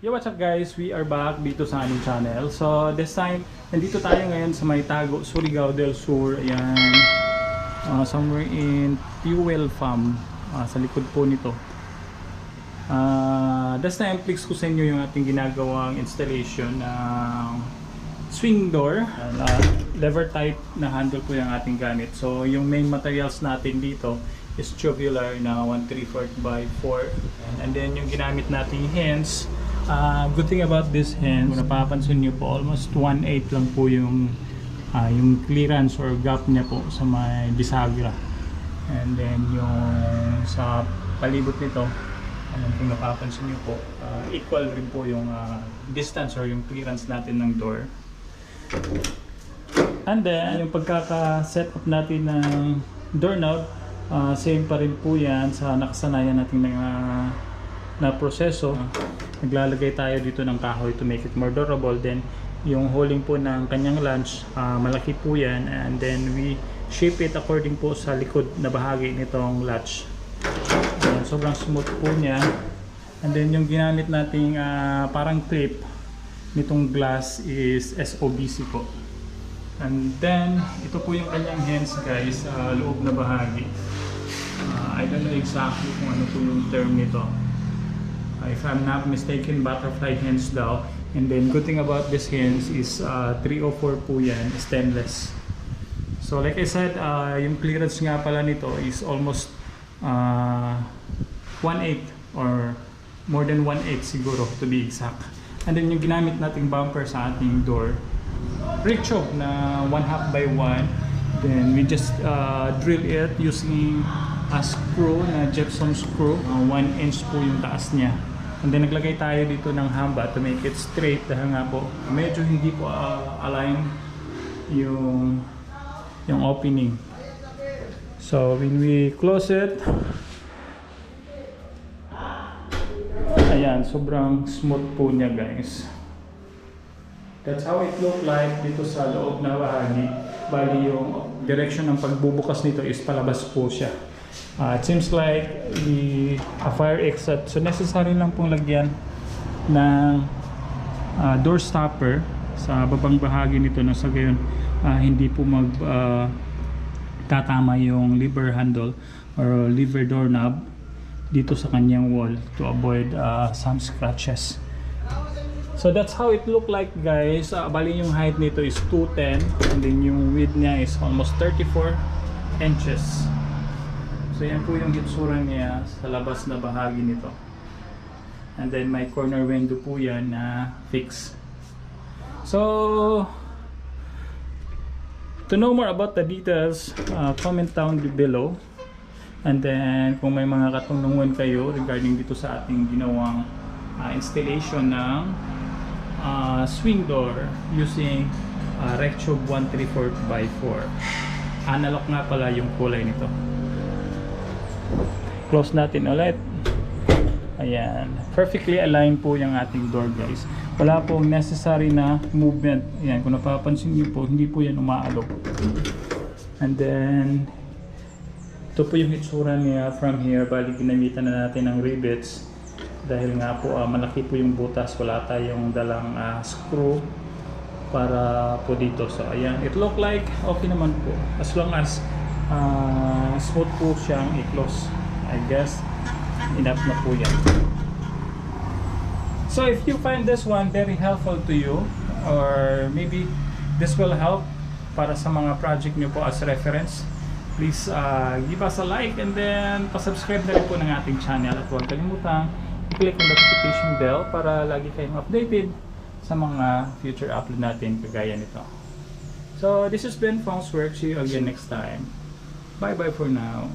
Yo, what's up guys? We are back dito sa aming channel. So, this time, nandito tayo ngayon sa may tago, Surigao del Sur. Ayan. Uh, somewhere in Fuel Farm. uh, sa likod po nito. Uh, this time, flex ko sa inyo yung ating ginagawang installation ng swing door. Uh, lever type na handle po yung ating gamit. So, yung main materials natin dito is tubular na 1 3 4 by 4 and then yung ginamit nating hands uh, good thing about this hands kung napapansin nyo po almost 1 8 lang po yung uh, yung clearance or gap niya po sa may bisagra and then yung sa palibot nito ayun, kung napapansin nyo po uh, equal rin po yung uh, distance or yung clearance natin ng door And then, yung pagkaka-set up natin ng doorknob, uh, same pa rin po yan sa nakasanayan natin na, na proseso. Naglalagay tayo dito ng kahoy to make it more durable. Then, yung holding po ng kanyang latch, uh, malaki po yan. And then, we shape it according po sa likod na bahagi nitong latch. Ayan, sobrang smooth po niya. And then, yung ginamit nating uh, parang clip nitong glass is SOBC po. And then, ito po yung kanyang hands guys sa loob na bahagi. Uh, I don't know exactly kung ano po yung term nito. If I'm not mistaken, butterfly hands daw. And then, good thing about this hands is uh, 304 po yan, stainless. So like I said, uh, yung clearance nga pala nito is almost uh, 1/8 or more than 1/8 siguro to be exact. And then yung ginamit nating bumper sa ating door, rickshaw na 1 half by 1. Then we just uh, drill it using a screw na gypsum screw. 1 inch po yung taas niya. And then naglagay tayo dito ng hamba to make it straight dahil nga po medyo hindi po uh, align yung yung opening. So when we close it, ayan, sobrang smooth po niya guys. That's how it look like dito sa loob na bahagi. Bali yung direction ng pagbubukas nito is palabas po siya. Uh, it seems like the a fire exit. So necessary lang pong lagyan ng uh, door stopper sa babang bahagi nito na sa gayon uh, hindi po mag uh, tatama yung lever handle or lever doorknob dito sa kanyang wall to avoid uh, some scratches. So that's how it look like guys. Uh, bali yung height nito is 210 and then yung width niya is almost 34 inches. So yan po yung hitsura niya sa labas na bahagi nito. And then may corner window po yan na fix. So to know more about the details, uh, comment down below. And then kung may mga katanungan kayo regarding dito sa ating ginawang uh, installation ng uh, swing door using uh, Rectube 134 by 4 analog nga pala yung kulay nito close natin ulit. Ayan. Perfectly aligned po yung ating door guys. Wala pong necessary na movement. Ayan kung napapansin niyo po hindi po yan umaalok. And then ito po yung hitsura niya from here. Bali ginamitan na natin ng rivets. Dahil nga po ah, malaki po yung butas. Wala tayong dalang ah, screw para po dito. So ayan. It look like okay naman po. As long as ah, smooth po siyang i-close I guess enough na po yan so if you find this one very helpful to you or maybe this will help para sa mga project nyo po as reference please uh, give us a like and then pasubscribe na rin po ng ating channel at huwag kalimutang i-click ang notification bell para lagi kayong updated sa mga future upload natin kagaya nito. So this has been Fong's Work. See you again next time. Bye-bye for now.